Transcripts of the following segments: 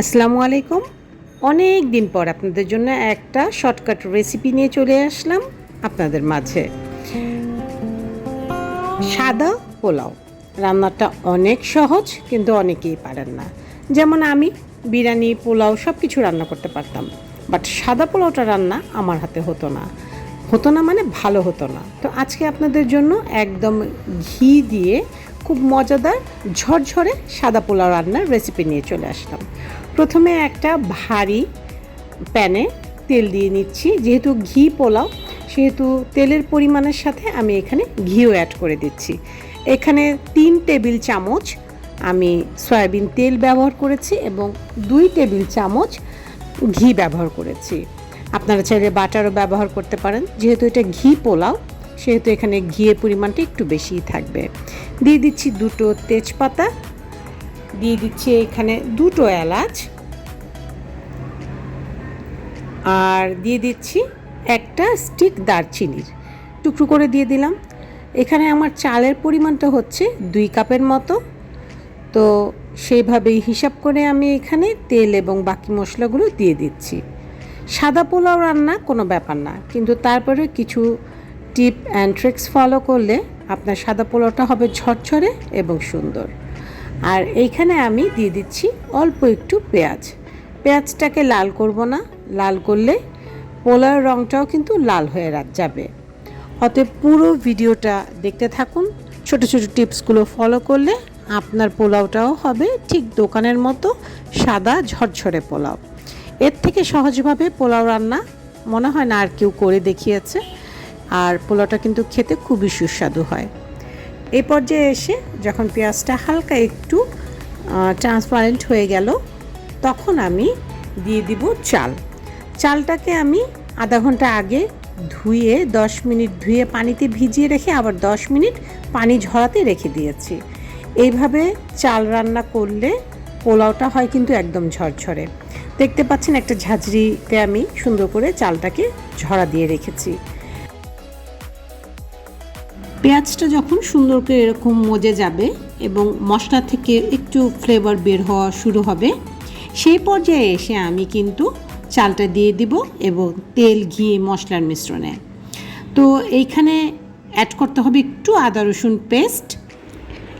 আসসালামু আলাইকুম। অনেক দিন পর আপনাদের জন্য একটা শর্টকাট রেসিপি নিয়ে চলে আসলাম আপনাদের মাঝে। সাদা পোলাও। রান্নাটা অনেক সহজ, কিন্তু অনেকেই পারেন না। যেমন আমি বিরিয়ানি, পোলাও সব কিছু রান্না করতে পারতাম। বাট সাদা পোলাওটা রান্না আমার হাতে হতো না। হতো না মানে ভালো হতো না। তো আজকে আপনাদের জন্য একদম ঘি দিয়ে খুব মজাদার ঝরঝরে সাদা পোলাও রান্নার রেসিপি নিয়ে চলে আসলাম। প্রথমে একটা ভারী প্যানে তেল দিয়ে নিচ্ছি, যেহেতু ঘি পোলাও, সেহেতু তেলের পরিমাণের সাথে আমি এখানে ঘিও অ্যাড করে দিচ্ছি। এখানে তিন টেবিল চামচ আমি সয়াবিন তেল ব্যবহার করেছি এবং দুই টেবিল চামচ ঘি ব্যবহার করেছি। আপনারা চাইলে বাটারও ব্যবহার করতে পারেন, যেহেতু এটা ঘি পোলাও, সেহেতু এখানে ঘিয়ের পরিমাণটা একটু বেশিই থাকবে। দিয়ে দিচ্ছি দুটো তেজপাতা দিয়ে দিচ্ছি এখানে দুটো এলাচ। আর দিয়ে দিচ্ছি একটা স্টিক দারচিনির। টুকরো করে দিয়ে দিলাম। এখানে আমার চালের পরিমাণটা হচ্ছে দুই কাপের মতো। তো সেইভাবেই হিসাব করে আমি এখানে তেল এবং বাকি মশলাগুলো দিয়ে দিচ্ছি। সাদা পোলাও রান্না কোনো ব্যাপার না, কিন্তু তারপরে কিছু টিপ অ্যান্ড ট্রিক্স ফলো করলে আপনার সাদা পোলাওটা হবে ঝরঝরে এবং সুন্দর। আর এইখানে আমি দিয়ে দিচ্ছি অল্প একটু পেঁয়াজ। পেঁয়াজটাকে লাল করব না, লাল করলে পোলাওর রঙটাও কিন্তু লাল হয়ে যাবে। অতএব পুরো ভিডিওটা দেখতে থাকুন। ছোট ছোট টিপসগুলো ফলো করলে আপনার পোলাওটাও হবে ঠিক দোকানের মতো সাদা ঝরঝরে পোলাও। এর থেকে সহজভাবে পোলাও রান্না মনে হয় না আর কেউ করে দেখিয়েছে। আর পোলাওটা কিন্তু খেতে খুবই সুস্বাদু হয়। এই পর্যায়ে এসে যখন পেঁয়াজটা হালকা একটু ট্রান্সপারেন্ট হয়ে গেল, তখন আমি দিয়ে দিব চাল। চালটাকে আমি আধা ঘণ্টা আগে ধুয়ে, দশ মিনিট ধুয়ে পানিতে ভিজিয়ে রেখে আবার দশ মিনিট পানি ঝরাতে রেখে দিয়েছি। এইভাবে চাল রান্না করলে পোলাওটা হয় কিন্তু একদম ঝরঝরে। দেখতে পাচ্ছেন একটা ঝাঁঝরিতে আমি সুন্দর করে চালটাকে ঝরা দিয়ে রেখেছি। পেঁয়াজটা যখন সুন্দর করে এরকম মজে যাবে এবং মশলা থেকে একটু ফ্লেভার বের হওয়া শুরু হবে, সেই পর্যায়ে এসে আমি কিন্তু চালটা দিয়ে দিব এবং তেল, ঘি, মশলার মিশ্রণে। তো এইখানে অ্যাড করতে হবে একটু আদা, রসুন পেস্ট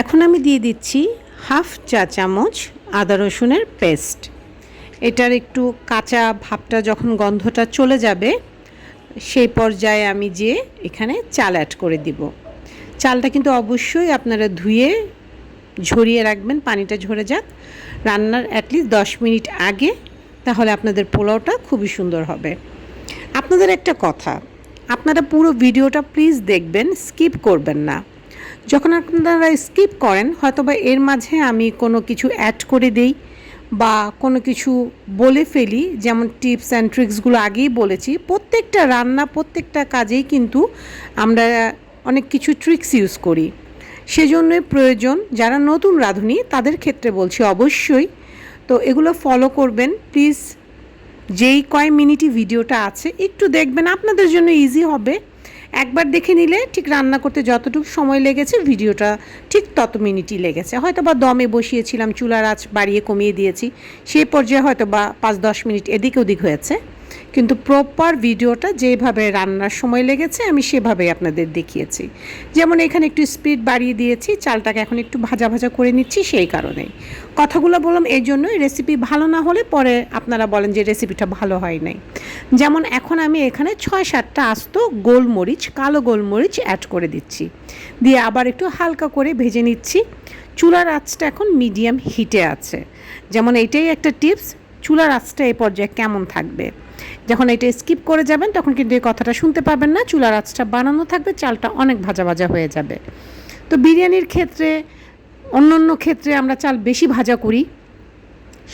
এখন আমি দিয়ে দিচ্ছি হাফ চা চামচ আদা, রসুনের পেস্ট এটার একটু কাঁচা ভাবটা যখন গন্ধটা চলে যাবে, সেই পর্যায়ে আমি যে এখানে চাল অ্যাড করে দিব। চালটা কিন্তু অবশ্যই আপনারা ধুয়ে ঝরিয়ে রাখবেন, পানিটা ঝরে যাক। রান্নার অ্যাটলিস্ট দশ মিনিট আগে, তাহলে আপনাদের পোলাওটা খুবই সুন্দর হবে। আপনাদের একটা কথা, আপনারা পুরো ভিডিওটা প্লিজ দেখবেন স্কিপ করবেন না। যখন আপনারা স্কিপ করেন, হয়তোবা এর মাঝে আমি কোনো কিছু অ্যাড করে দেই বা কোনো কিছু বলে ফেলি, যেমন টিপস অ্যান্ড ট্রিক্সগুলো আগেই বলেছি, প্রত্যেকটা রান্না, প্রত্যেকটা কাজেই কিন্তু আমরা অনেক কিছু ট্রিক্স ইউজ করি। সেজন্যই প্রয়োজন, যারা নতুন রাঁধুনি, তাদের ক্ষেত্রে বলছি অবশ্যই। তো এগুলো ফলো করবেন। প্লিজ যেই কয় মিনিটই ভিডিওটা আছে, একটু দেখবেন, আপনাদের জন্য ইজি হবে। একবার দেখে নিলে ঠিক রান্না করতে যতটুকু সময় লেগেছে, ভিডিওটা ঠিক তত মিনিটই লেগেছে। হয়তো বা দমে বসিয়েছিলাম, চুলার আঁচ বাড়িয়ে কমিয়ে দিয়েছি, সেই পর্যায়ে হয়তো বা পাঁচ দশ মিনিট এদিক ওদিক হয়েছে। কিন্তু প্রপার ভিডিওটা যেভাবে রান্নার সময় লেগেছে, আমি সেভাবেই আপনাদের দেখিয়েছি। যেমন এখানে একটু স্পিড বাড়িয়ে দিয়েছি, চালটাকে এখন একটু ভাজা ভাজা করে নিচ্ছি সেই কারণেই। কথাগুলো বললাম এই জন্যই রেসিপি ভালো না হলে পরে আপনারা বলেন যে রেসিপিটা ভালো হয় নাই। যেমন এখন আমি এখানে ছয় সাতটা আস্ত গোলমরিচ, কালো গোলমরিচ অ্যাড করে দিচ্ছি। দিয়ে আবার একটু হালকা করে ভেজে নিচ্ছি। চুলার আঁচটা এখন মিডিয়াম হিটে আছে। যেমন এইটাই একটা টিপস চুলার আঁচটা এই পর্যায়ে কেমন থাকবে? যখন এটা স্কিপ করে যাবেন, তখন কিন্তু এই কথাটা শুনতে পাবেন না, চুলার আঁচটা বানানো থাকবে, চালটা অনেক ভাজা ভাজা হয়ে যাবে। তো বিরিয়ানির ক্ষেত্রে অন্য অন্য ক্ষেত্রে আমরা চাল বেশি ভাজা করি।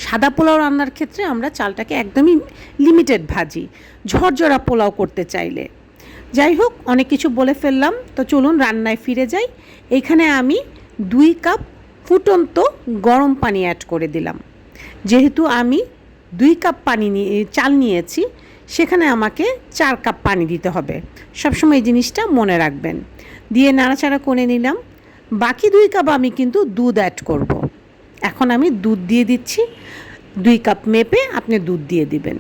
সাদা পোলাও রান্নার ক্ষেত্রে আমরা চালটাকে একদমই লিমিটেড ভাজি, ঝরঝরা পোলাও করতে চাইলে। যাই হোক, অনেক কিছু বলে ফেললাম, তো চলুন রান্নায় ফিরে যাই। এইখানে আমি দুই কাপ ফুটন্ত গরম পানি অ্যাড করে দিলাম। যেহেতু আমি দুই কাপ পানি নিয়ে চাল নিয়েছি। সেখানে আমাকে চার কাপ পানি দিতে হবে। সবসময় এই জিনিসটা মনে রাখবেন। দিয়ে নাড়াচাড়া করে নিলাম। বাকি দুই কাপ আমি কিন্তু দুধ অ্যাড করব। এখন আমি দুধ দিয়ে দিচ্ছি। দুই কাপ মেপে আপনি দুধ দিয়ে দিবেন।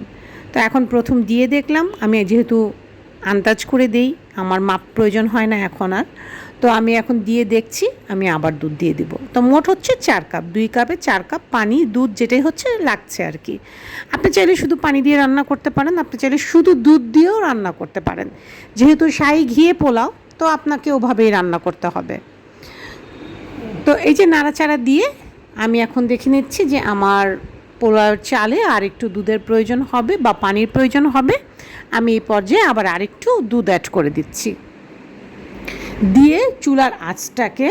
তো এখন প্রথম দিয়ে দেখলাম। আমি যেহেতু আন্দাজ করে দেই, আমার মাপ প্রয়োজন হয় না এখন আর। তো আমি এখন দিয়ে দেখছি, আমি আবার দুধ দিয়ে দিব। তো মোট হচ্ছে চার কাপ, দুই কাপে চার কাপ পানি, দুধ যেটাই হচ্ছে লাগছে আর কি। আপনি চাইলে শুধু পানি দিয়ে রান্না করতে পারেন, আপনি চাইলে শুধু দুধ দিয়েও রান্না করতে পারেন। যেহেতু শাহি ঘিয়ে পোলাও, তো আপনাকে ওভাবেই রান্না করতে হবে। তো এই যে নাড়াচাড়া দিয়ে আমি এখন দেখে নিচ্ছি যে আমার পোলাওর চালে আর একটু দুধের প্রয়োজন হবে বা পানির প্রয়োজন হবে। আমি এই পর্যায়ে আবার আরেকটু দুধ অ্যাড করে দিচ্ছি। দিয়ে চুলার আঁচটাকে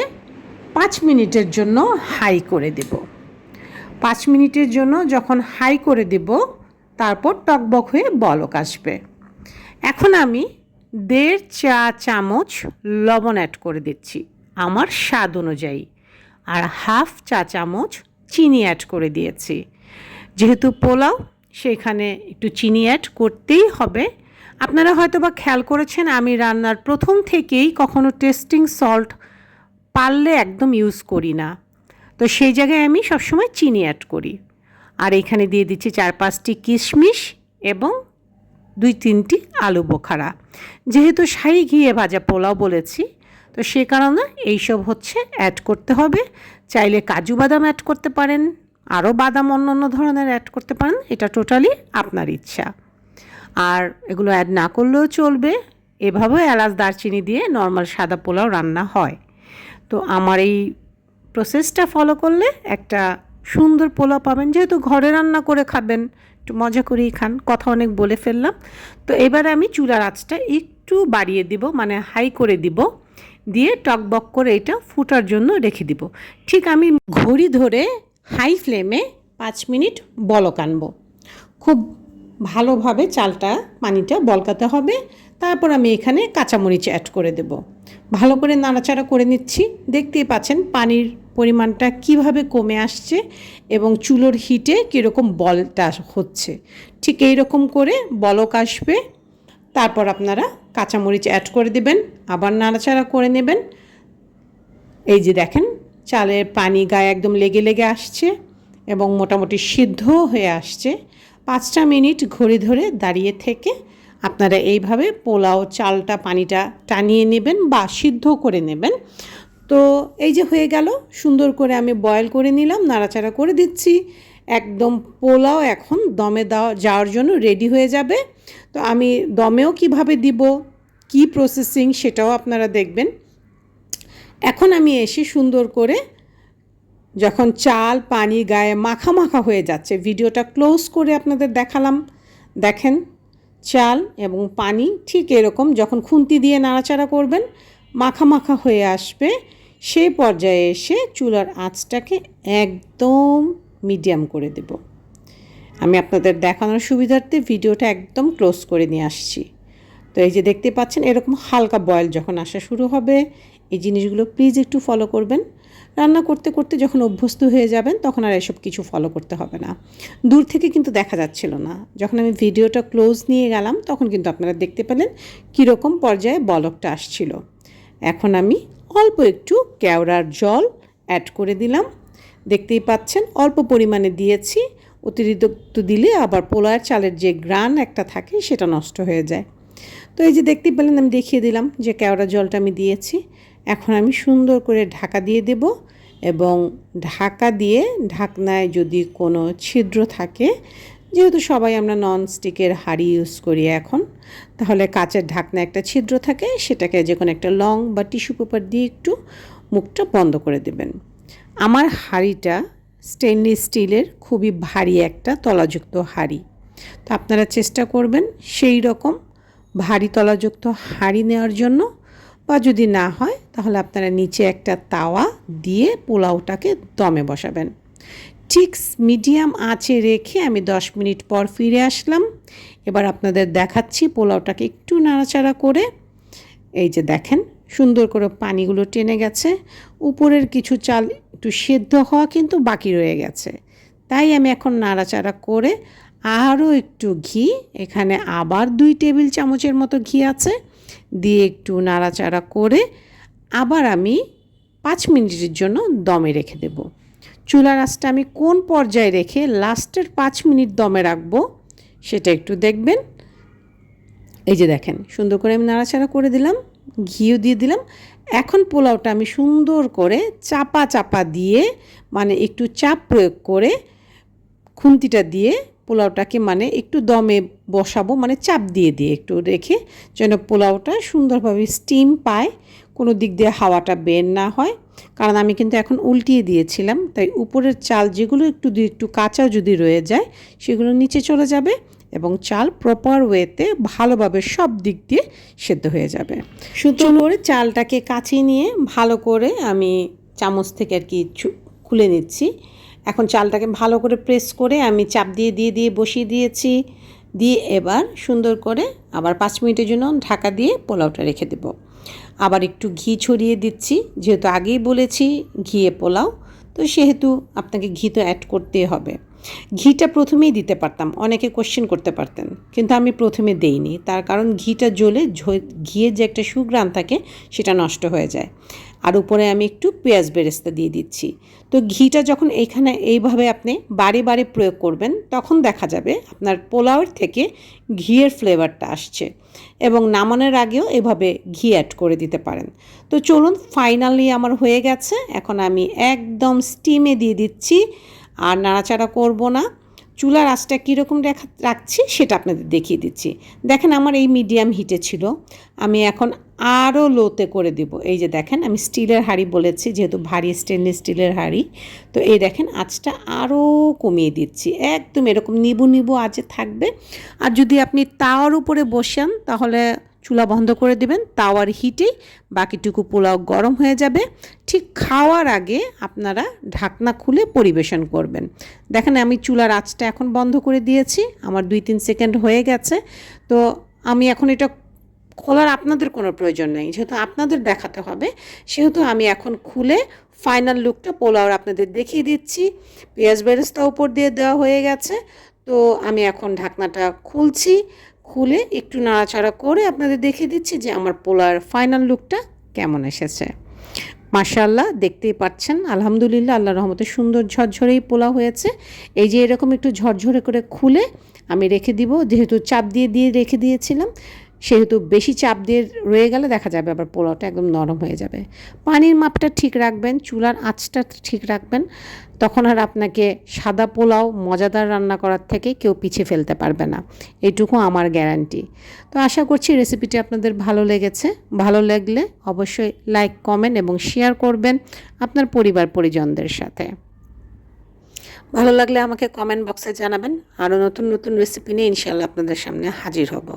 পাঁচ মিনিটের জন্য হাই করে দেব। পাঁচ মিনিটের জন্য যখন হাই করে দেব, তারপর টকবক হয়ে বলক আসবে। এখন আমি দেড় চা চামচ লবণ অ্যাড করে দিচ্ছি, আমার স্বাদ অনুযায়ী, আর হাফ চা চামচ চিনি অ্যাড করে দিয়েছি। যেহেতু পোলাও, সেখানে একটু চিনি অ্যাড করতেই হবে। আপনারা হয়তো বা খেয়াল করেছেন, আমি রান্নার প্রথম থেকেই কখনো টেস্টিং সল্ট পারলে একদম ইউজ করি না। তো সেই জায়গায় আমি সবসময় চিনি অ্যাড করি। আর এখানে দিয়ে দিচ্ছি চার পাঁচটি কিশমিশ এবং দুই তিনটি আলু বোখারা। যেহেতু শাহি ঘিয়ে ভাজা পোলাও বলেছি, তো সে কারণে এইসব হচ্ছে অ্যাড করতে হবে। চাইলে কাজু বাদাম অ্যাড করতে পারেন, আরও বাদাম অন্য অন্য ধরনের অ্যাড করতে পারেন, এটা টোটালি আপনার ইচ্ছা। আর এগুলো অ্যাড না করলেও চলবে। এভাবেও এলাচ, দারচিনি দিয়ে নর্মাল সাদা পোলাও রান্না হয়। তো আমার এই প্রসেসটা ফলো করলে একটা সুন্দর পোলাও পাবেন। যেহেতু ঘরে রান্না করে খাবেন, একটু মজা করেই খান, কথা অনেক বলে ফেললাম। তো এবারে আমি চুলার আঁচটা একটু বাড়িয়ে দিব মানে হাই করে দিব। দিয়ে টকবক করে এটা ফুটার জন্য রেখে দিব। ঠিক আমি ঘড়ি ধরে হাই ফ্লেমে পাঁচ মিনিট বলক আনব। খুব ভালোভাবে চালটা, পানিটা বলকাতে হবে। তারপর আমি এখানে কাঁচামরিচ অ্যাড করে দেব। ভালো করে নাড়াচাড়া করে নিচ্ছি। দেখতেই পাচ্ছেন পানির পরিমাণটা কীভাবে কমে আসছে এবং চুলোর হিটে কীরকম বলটা হচ্ছে। ঠিক এই রকম করে বলক আসবে। তারপর আপনারা কাঁচামরিচ অ্যাড করে দেবেন, আবার নাড়াচাড়া করে নেবেন। এই যে দেখেন, চালের পানি গায়ে একদম লেগে লেগে আসছে এবং মোটামুটি সিদ্ধ হয়ে আসছে। পাঁচটা মিনিট ঘড়ি ধরে দাঁড়িয়ে থেকে আপনারা এইভাবে পোলাও, চালটা, পানিটা টানিয়ে নেবেন বা সিদ্ধ করে নেবেন। তো এই যে হয়ে গেল, সুন্দর করে আমি বয়েল করে নিলাম, নাড়াচাড়া করে দিচ্ছি। একদম পোলাও এখন দমে দেওয়া, যাওয়ার জন্য রেডি হয়ে যাবে। তো আমি দমেও কীভাবে দিব, কি প্রসেসিং সেটাও আপনারা দেখবেন। এখন আমি এসে সুন্দর করে যখন চাল পানি গায়ে মাখা মাখা হয়ে যাচ্ছে, ভিডিওটা ক্লোজ করে আপনাদের দেখালাম। দেখেন, চাল এবং পানি ঠিক এরকম যখন খুন্তি দিয়ে নাড়াচাড়া করবেন, মাখা মাখা হয়ে আসবে। সেই পর্যায়ে এসে চুলার আঁচটাকে একদম মিডিয়াম করে দেব। আমি আপনাদের দেখানোর সুবিধার্থে ভিডিওটা একদম ক্লোজ করে নিয়ে আসছি। তো এই যে দেখতে পাচ্ছেন, এরকম হালকা বয়েল যখন আসা শুরু হবে, এই জিনিসগুলো প্লিজ একটু ফলো করবেন। রান্না করতে করতে যখন অভ্যস্ত হয়ে যাবেন, তখন আর এসব কিছু ফলো করতে হবে না। দূর থেকে কিন্তু দেখা যাচ্ছিল না। যখন আমি ভিডিওটা ক্লোজ নিয়ে গেলাম, তখন কিন্তু আপনারা দেখতে পেলেন কীরকম পর্যায়ে বলকটা আসছিল। এখন আমি অল্প একটু কেওড়ার জল অ্যাড করে দিলাম। দেখতেই পাচ্ছেন, অল্প পরিমাণে দিয়েছি। অতিরিক্ত দিলে আবার পোলার চালের যে গ্রান একটা থাকে, সেটা নষ্ট হয়ে যায়। তো এই যে দেখতে পেলেন, আমি দেখিয়ে দিলাম যে কেওড়া জলটা আমি দিয়েছি। এখন আমি সুন্দর করে ঢাকা দিয়ে দেব এবং ঢাকা দিয়ে ঢাকনায় যদি কোনো ছিদ্র থাকে, যেহেতু সবাই আমরা নন স্টিকের হাঁড়ি ইউজ করি এখন, তাহলে কাচের ঢাকনা একটা ছিদ্র থাকে, সেটাকে যে কোনো একটা লং বা টিস্যু পেপার দিয়ে একটু মুখটা বন্ধ করে দেবেন। আমার হাঁড়িটা স্টেনলেস স্টিলের খুবই ভারী একটা তলাযুক্ত হাঁড়ি। তো আপনারা চেষ্টা করবেন সেই রকম ভারী তলাযুক্ত হাঁড়ি নেওয়ার জন্য। বা যদি না হয়, তাহলে আপনারা নিচে একটা তাওয়া দিয়ে পোলাওটাকে দমে বসাবেন। ঠিক মিডিয়াম আঁচে রেখে আমি দশ মিনিট পর ফিরে আসলাম। এবার আপনাদের দেখাচ্ছি পোলাওটাকে একটু নাড়াচাড়া করে। এই যে দেখেন, সুন্দর করে পানিগুলো টেনে গেছে। উপরের কিছু চাল একটু সেদ্ধ হওয়া কিন্তু বাকি রয়ে গেছে। তাই আমি এখন নাড়াচাড়া করে আরও একটু ঘি, এখানে আবার দুই টেবিল চামচের মতো ঘি আছে। দিয়ে একটু নাড়াচাড়া করে আবার আমি পাঁচ মিনিটের জন্য দমে রেখে দেব। চুলার আঁচটা আমি কোন পর্যায়ে রেখে লাস্টের পাঁচ মিনিট দমে রাখব সেটা একটু দেখবেন। এই যে দেখেন, সুন্দর করে আমি নাড়াচাড়া করে দিলাম, ঘিও দিয়ে দিলাম। এখন পোলাওটা আমি সুন্দর করে চাপা চাপা দিয়ে মানে একটু চাপ প্রয়োগ করে খুন্তিটা দিয়ে পোলাওটাকে মানে একটু দমে বসাবো মানে চাপ দিয়ে দিয়ে একটু রেখে যেন পোলাওটা সুন্দরভাবে স্টিম পায় কোনো দিক দিয়ে হাওয়াটা বের না হয়। কারণ আমি কিন্তু এখন উল্টিয়ে দিয়েছিলাম তাই উপরের চাল যেগুলো একটু একটু কাঁচা যদি রয়ে যায় সেগুলো নিচে চলে যাবে এবং চাল প্রপার ওয়েতে ভালোভাবে সব দিক দিয়ে সেদ্ধ হয়ে যাবে। সুন্দর করে চালটাকে কাচিয়ে নিয়ে ভালো করে আমি চামচ থেকে আর কি খুলে নিচ্ছি। এখন চালটাকে ভালো করে প্রেস করে আমি চাপ দিয়ে দিয়ে দিয়ে বসিয়ে দিয়েছি। দিয়ে এবার সুন্দর করে আবার পাঁচ মিনিটের জন্য ঢাকা দিয়ে পোলাওটা রেখে দেব। আবার একটু ঘি ছড়িয়ে দিচ্ছি, যেহেতু আগেই বলেছি ঘিয়ে পোলাও, তো সেহেতু আপনাকে ঘি তো অ্যাড করতেই হবে। ঘিটা প্রথমেই দিতে পারতাম, অনেকে কোশ্চেন করতে পারতেন, কিন্তু আমি প্রথমে দেইনি। তার কারণ ঘিটা জ্বলে ঘিয়ের যে একটা সুগ্রান থাকে, সেটা নষ্ট হয়ে যায়। আর উপরে আমি একটু পেঁয়াজ বেরেস্তা দিয়ে দিচ্ছি। তো ঘিটা যখন এইখানে এইভাবে আপনি বারে বারে প্রয়োগ করবেন, তখন দেখা যাবে আপনার পোলাওয়ের থেকে ঘিয়ের ফ্লেভারটা আসছে এবং নামানোর আগেও এভাবে ঘি অ্যাড করে দিতে পারেন। তো চলুন ফাইনালি আমার হয়ে গেছে। এখন আমি একদম স্টিমে দিয়ে দিচ্ছি। আর নাড়াচাড়া করব না। চুলার আঁচটা কীরকম রেখা রাখছি সেটা আপনাদের দেখিয়ে দিচ্ছি। দেখেন আমার এই মিডিয়াম হিটে ছিল। আমি এখন আরও লোতে করে দেব। এই যে দেখেন, আমি স্টিলের হাঁড়ি বলেছি, যেহেতু ভারী স্টেনলেস স্টিলের হাঁড়ি। তো এই দেখেন, আঁচটা আরও কমিয়ে দিচ্ছি। একদম এরকম নিবু নিবু আঁচে থাকবে। আর যদি আপনি তাওয়ার উপরে বসান, তাহলে চুলা বন্ধ করে দিবেন, তাওয়ার হিটেই বাকিটুকু পোলাও গরম হয়ে যাবে। ঠিক খাওয়ার আগে আপনারা ঢাকনা খুলে পরিবেশন করবেন। দেখেন আমি চুলার আঁচটা এখন বন্ধ করে দিয়েছি, আমার দুই তিন সেকেন্ড হয়ে গেছে। তো আমি এখন এটা খোলার আপনাদের কোনো প্রয়োজন নেই, যেহেতু আপনাদের দেখাতে হবে, সেহেতু আমি এখন খুলে ফাইনাল লুকটা পোলাওর আপনাদের দেখিয়ে দিচ্ছি। পেঁয়াজ বেরেস্তা উপর দিয়ে দেওয়া হয়ে গেছে। তো আমি এখন ঢাকনাটা খুলছি। খুলে একটু নাড়াচাড়া করে আপনাদের দেখে দিচ্ছি যে আমার পোলার ফাইনাল লুকটা কেমন এসেছে। মাশাল্লাহ দেখতেই পাচ্ছেন। আলহামদুলিল্লাহ আল্লাহ রহমতে সুন্দর ঝরঝরেই পোলা হয়েছে। এই যে এরকম একটু ঝরঝরে করে খুলে আমি রেখে দিব, যেহেতু চাপ দিয়ে দিয়ে রেখে দিয়েছিলাম। সেহেতু বেশি চাপ দিয়ে রয়ে গেলে দেখা যাবে আবার পোলাওটা একদম নরম হয়ে যাবে। পানির মাপটা ঠিক রাখবেন, চুলার আঁচটা ঠিক রাখবেন, তখন আর আপনাকে সাদা পোলাও মজাদার রান্না করার থেকে কেউ পিছিয়ে ফেলতে পারবে না। এইটুকু আমার গ্যারান্টি। তো আশা করছি রেসিপিটি আপনাদের ভালো লেগেছে। ভালো লাগলে অবশ্যই লাইক, কমেন্ট এবং শেয়ার করবেন আপনার পরিবার পরিজনদের সাথে। ভালো লাগলে আমাকে কমেন্ট বক্সে জানাবেন। আরও নতুন নতুন রেসিপি নিয়ে ইনশাল্লাহ আপনাদের সামনে হাজির হব।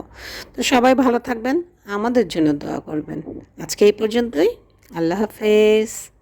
তো সবাই ভালো থাকবেন, আমাদের জন্য দোয়া করবেন। আজকে এই পর্যন্তই। আল্লাহ হাফেজ।